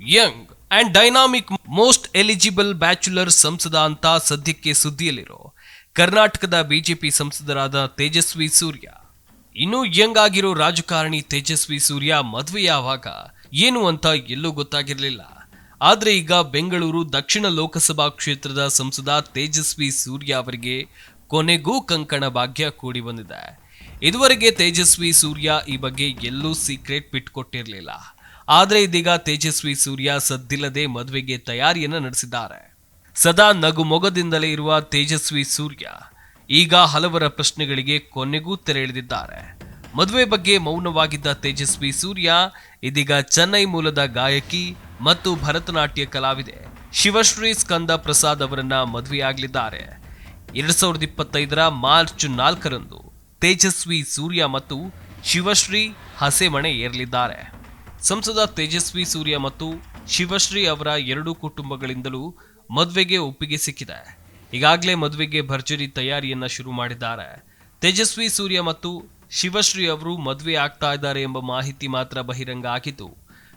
Young and dynamic most eligible bachelor ಸಂಸದ ಅಂತ ಸದ್ಯಕ್ಕೆ ಸುದ್ದಿಯಲ್ಲಿರೋ ಕರ್ನಾಟಕದ ಬಿಜೆಪಿ ಸಂಸದರಾದ ತೇಜಸ್ವಿ ಸೂರ್ಯ. ಇನ್ನೂ ಯಂಗ್ ಆಗಿರೋ ರಾಜಕಾರಣಿ ತೇಜಸ್ವಿ ಸೂರ್ಯ ಮದುವೆಯಾವಾಗ ಏನು ಅಂತ ಎಲ್ಲೂ ಗೊತ್ತಾಗಿರಲಿಲ್ಲ. ಆದರೆ ಈಗ ಬೆಂಗಳೂರು ದಕ್ಷಿಣ ಲೋಕಸಭಾ ಕ್ಷೇತ್ರದ ಸಂಸದ ತೇಜಸ್ವಿ ಸೂರ್ಯ ಅವರಿಗೆ ಕೊನೆಗೂ ಕಂಕಣ ಭಾಗ್ಯ ಕೂಡಿ ಬಂದಿದೆ. ಇದುವರೆಗೆ ತೇಜಸ್ವಿ ಸೂರ್ಯ ಈ ಬಗ್ಗೆ ಎಲ್ಲೂ ಸೀಕ್ರೆಟ್ ಬಿಟ್ಕೊಟ್ಟಿರಲಿಲ್ಲ. ಆದ್ರೆ ಇದೀಗ ತೇಜಸ್ವಿ ಸೂರ್ಯ ಸದ್ದಿಲ್ಲದೆ ಮದುವೆಗೆ ತಯಾರಿಯನ್ನು ನಡೆಸಿದ್ದಾರೆ. ಸದಾ ನಗುಮೊಗದಿಂದಲೇ ಇರುವ ತೇಜಸ್ವಿ ಸೂರ್ಯ ಈಗ ಹಲವರ ಪ್ರಶ್ನೆಗಳಿಗೆ ಕೊನೆಗೂ ತೆರೆ ಎಳೆದಿದ್ದಾರೆ ಮದುವೆ ಬಗ್ಗೆ ಮೌನವಾಗಿದ್ದ ತೇಜಸ್ವಿ ಸೂರ್ಯ ಇದೀಗ ಚೆನ್ನೈ ಮೂಲದ ಗಾಯಕಿ ಮತ್ತು ಭರತನಾಟ್ಯ ಕಲಾವಿದೆ ಶಿವಶ್ರೀ ಸ್ಕಂದ ಪ್ರಸಾದ್ ಅವರನ್ನ ಮದುವೆಯಾಗಲಿದ್ದಾರೆ. ಎರಡ್ ಸಾವಿರದ ಇಪ್ಪತ್ತೈದರ ಮಾರ್ಚ್ ನಾಲ್ಕರಂದು ತೇಜಸ್ವಿ ಸೂರ್ಯ ಮತ್ತು ಶಿವಶ್ರೀ ಹಸೆಮಣೆ ಏರಲಿದ್ದಾರೆ. ಸಂಸದ ತೇಜಸ್ವಿ ಸೂರ್ಯ ಮತ್ತು ಶಿವಶ್ರೀ ಅವರ ಎರಡೂ ಕುಟುಂಬಗಳಿಂದಲೂ ಮದುವೆಗೆ ಒಪ್ಪಿಗೆ ಸಿಕ್ಕಿದೆ. ಈಗಾಗಲೇ ಮದುವೆಗೆ ಭರ್ಜರಿ ತಯಾರಿಯನ್ನ ಶುರು ಮಾಡಿದ್ದಾರೆ. ತೇಜಸ್ವಿ ಸೂರ್ಯ ಮತ್ತು ಶಿವಶ್ರೀ ಅವರು ಮದುವೆ ಆಗ್ತಾ ಇದ್ದಾರೆ ಎಂಬ ಮಾಹಿತಿ ಮಾತ್ರ ಬಹಿರಂಗ ಆಗಿದ್ದು,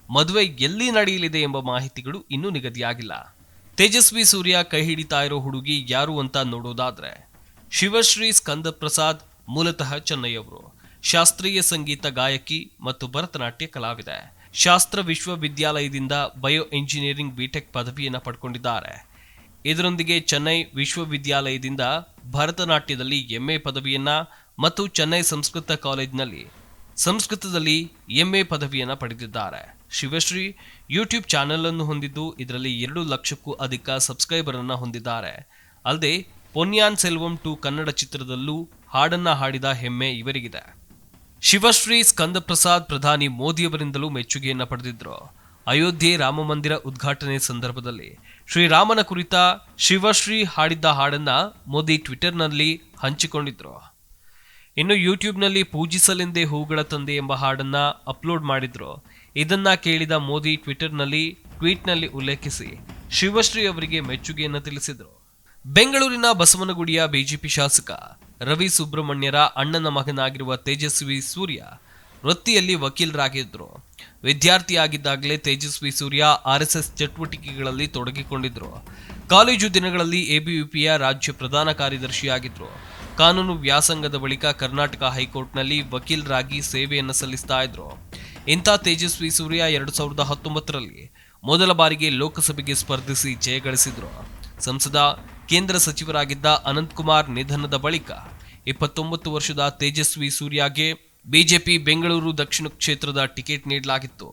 ಮದುವೆ ಎಲ್ಲಿ ನಡೆಯಲಿದೆ ಎಂಬ ಮಾಹಿತಿಗಳು ಇನ್ನೂ ನಿಗದಿಯಾಗಿಲ್ಲ. ತೇಜಸ್ವಿ ಸೂರ್ಯ ಕೈ ಹಿಡಿತಾ ಇರೋ ಹುಡುಗಿ ಯಾರು ಅಂತ ನೋಡೋದಾದ್ರೆ, ಶಿವಶ್ರೀ ಸ್ಕಂದ ಪ್ರಸಾದ್ ಮೂಲತಃ ಚೆನ್ನೈಯವರು. ಶಾಸ್ತ್ರೀಯ ಸಂಗೀತ, ಗಾಯಕಿ ಮತ್ತು ಭರತನಾಟ್ಯ ಕಲಾವಿದೆ. ಶಾಸ್ತ್ರ ವಿಶ್ವವಿದ್ಯಾಲಯದಿಂದ ಬಯೋ ಇಂಜಿನಿಯರಿಂಗ್ ಬಿಟೆಕ್ ಪದವಿಯನ್ನು ಪಡ್ಕೊಂಡಿದ್ದಾರೆ. ಇದರೊಂದಿಗೆ ಚೆನ್ನೈ ವಿಶ್ವವಿದ್ಯಾಲಯದಿಂದ ಭರತನಾಟ್ಯದಲ್ಲಿ ಎಂಎ ಪದವಿಯನ್ನ ಮತ್ತು ಚೆನ್ನೈ ಸಂಸ್ಕೃತ ಕಾಲೇಜಿನಲ್ಲಿ ಸಂಸ್ಕೃತದಲ್ಲಿ ಎಂಎ ಪದವಿಯನ್ನು ಪಡೆದಿದ್ದಾರೆ. ಶಿವಶ್ರೀ ಯೂಟ್ಯೂಬ್ ಚಾನೆಲ್ ಅನ್ನು ಹೊಂದಿದ್ದು ಇದರಲ್ಲಿ ಎರಡು ಲಕ್ಷಕ್ಕೂ ಅಧಿಕ ಸಬ್ಸ್ಕ್ರೈಬರ್ ಅನ್ನ ಹೊಂದಿದ್ದಾರೆ. ಅಲ್ಲದೆ ಪೊನ್ಯಾನ್ ಸೆಲ್ವಂ ಟು ಕನ್ನಡ ಚಿತ್ರದಲ್ಲೂ ಹಾಡನ್ನ ಹಾಡಿದ ಹೆಮ್ಮೆ ಇವರಿಗಿದೆ. ಶಿವಶ್ರೀ ಸ್ಕಂದಪ್ರಸಾದ್ ಪ್ರಧಾನಿ ಮೋದಿಯವರಿಂದಲೂ ಮೆಚ್ಚುಗೆಯನ್ನ ಪಡೆದಿದ್ರು. ಅಯೋಧ್ಯೆ ರಾಮ ಮಂದಿರ ಉದ್ಘಾಟನೆ ಸಂದರ್ಭದಲ್ಲಿ ಶ್ರೀರಾಮನ ಕುರಿತ ಶಿವಶ್ರೀ ಹಾಡಿದ್ದ ಹಾಡನ್ನ ಮೋದಿ ಟ್ವಿಟರ್ನಲ್ಲಿ ಹಂಚಿಕೊಂಡಿದ್ರು. ಇನ್ನು ಯೂಟ್ಯೂಬ್ನಲ್ಲಿ ಪೂಜಿಸಲೆಂದೇ ಹೂಗಳ ತಂದೆ ಎಂಬ ಹಾಡನ್ನ ಅಪ್ಲೋಡ್ ಮಾಡಿದ್ರು. ಇದನ್ನ ಕೇಳಿದ ಮೋದಿ ಟ್ವಿಟರ್ನಲ್ಲಿ ಟ್ವೀಟ್ನಲ್ಲಿ ಉಲ್ಲೇಖಿಸಿ ಶಿವಶ್ರೀ ಅವರಿಗೆ ಮೆಚ್ಚುಗೆಯನ್ನು ತಿಳಿಸಿದರು. ಬೆಂಗಳೂರಿನ ಬಸವನಗುಡಿಯ ಬಿಜೆಪಿ ಶಾಸಕ ರವಿ ಸುಬ್ರಹ್ಮಣ್ಯರ ಅಣ್ಣನ ಮಗನಾಗಿರುವ ತೇಜಸ್ವಿ ಸೂರ್ಯ ವೃತ್ತಿಯಲ್ಲಿ ವಕೀಲರಾಗಿದ್ದರು ವಿದ್ಯಾರ್ಥಿಯಾಗಿದ್ದಾಗಲೇ ತೇಜಸ್ವಿ ಸೂರ್ಯ ಆರ್ಎಸ್ಎಸ್ ಚಟುವಟಿಕೆಗಳಲ್ಲಿ ತೊಡಗಿಕೊಂಡಿದ್ದರು ಕಾಲೇಜು ದಿನಗಳಲ್ಲಿ ಎಬಿವಿಪಿಯ ರಾಜ್ಯ ಪ್ರಧಾನ ಕಾರ್ಯದರ್ಶಿಯಾಗಿದ್ದರು ಕಾನೂನು ವ್ಯಾಸಂಗದ ಬಳಿಕ ಕರ್ನಾಟಕ ಹೈಕೋರ್ಟ್ನಲ್ಲಿ ವಕೀಲರಾಗಿ ಸೇವೆಯನ್ನು ಸಲ್ಲಿಸ್ತಾ ಇದ್ರು. ಇಂಥ ತೇಜಸ್ವಿ ಸೂರ್ಯ ಎರಡು ಸಾವಿರದ ಹತ್ತೊಂಬತ್ತರಲ್ಲಿ ಮೊದಲ ಬಾರಿಗೆ ಲೋಕಸಭೆಗೆ ಸ್ಪರ್ಧಿಸಿ ಜಯಗಳಿಸಿದ್ರು ಸಂಸದ ಕೇಂದ್ರ ಸಚಿವರಾಗಿದ್ದ ಅನಂತಕುಮಾರ್ ನಿಧನದ ಬಳಿಕ ಇಪ್ಪತ್ತೊಂಬತ್ತು ವರ್ಷದ ತೇಜಸ್ವಿ ಸೂರ್ಯಗೆ ಬಿಜೆಪಿ ಬೆಂಗಳೂರು ದಕ್ಷಿಣ ಕ್ಷೇತ್ರದ ಟಿಕೆಟ್ ನೀಡಲಾಗಿತ್ತು.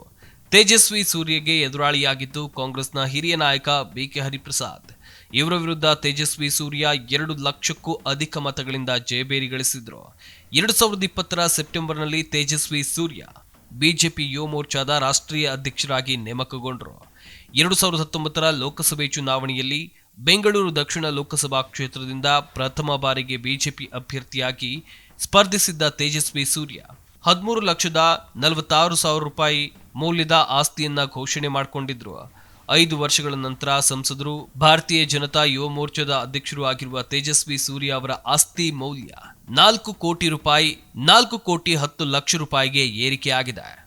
ತೇಜಸ್ವಿ ಸೂರ್ಯಗೆ ಎದುರಾಳಿಯಾಗಿದ್ದು ಕಾಂಗ್ರೆಸ್ನ ಹಿರಿಯ ನಾಯಕ ಬಿಕೆ ಹರಿಪ್ರಸಾದ್. ಇವರ ವಿರುದ್ಧ ತೇಜಸ್ವಿ ಸೂರ್ಯ ಎರಡು ಲಕ್ಷಕ್ಕೂ ಅಧಿಕ ಮತಗಳಿಂದ ಜಯಬೇರಿ ಗಳಿಸಿದ್ರು ಎರಡು ಸಾವಿರದ ಇಪ್ಪತ್ತರ ಸೆಪ್ಟೆಂಬರ್ನಲ್ಲಿ ತೇಜಸ್ವಿ ಸೂರ್ಯ ಬಿಜೆಪಿ ಯುವ ಮೋರ್ಚಾದ ರಾಷ್ಟ್ರೀಯ ಅಧ್ಯಕ್ಷರಾಗಿ ನೇಮಕಗೊಂಡರು. ಎರಡು ಸಾವಿರದ ಹತ್ತೊಂಬತ್ತರ ಲೋಕಸಭೆ ಚುನಾವಣೆಯಲ್ಲಿ ಬೆಂಗಳೂರು ದಕ್ಷಿಣ ಲೋಕಸಭಾ ಕ್ಷೇತ್ರದಿಂದ ಪ್ರಥಮ ಬಾರಿಗೆ ಬಿಜೆಪಿ ಅಭ್ಯರ್ಥಿಯಾಗಿ ಸ್ಪರ್ಧಿಸಿದ್ದ ತೇಜಸ್ವಿ ಸೂರ್ಯ. ಹದಿಮೂರು ಲಕ್ಷದ ನಲವತ್ತಾರು ಸಾವಿರ ರೂಪಾಯಿ ಮೌಲ್ಯದ ಆಸ್ತಿಯನ್ನ ಘೋಷಣೆ ಮಾಡಿಕೊಂಡಿದ್ರು. ಐದು ವರ್ಷಗಳ ನಂತರ ಸಂಸದರು ಭಾರತೀಯ ಜನತಾ ಯುವ ಮೋರ್ಚಾದ ಅಧ್ಯಕ್ಷರು ಆಗಿರುವ ತೇಜಸ್ವಿ ಸೂರ್ಯ ಅವರ ಆಸ್ತಿ ಮೌಲ್ಯ ನಾಲ್ಕು ಕೋಟಿ ರೂಪಾಯಿ, ನಾಲ್ಕು ಕೋಟಿ ಹತ್ತು ಲಕ್ಷ ರೂಪಾಯಿಗೆ ಏರಿಕೆಯಾಗಿದೆ.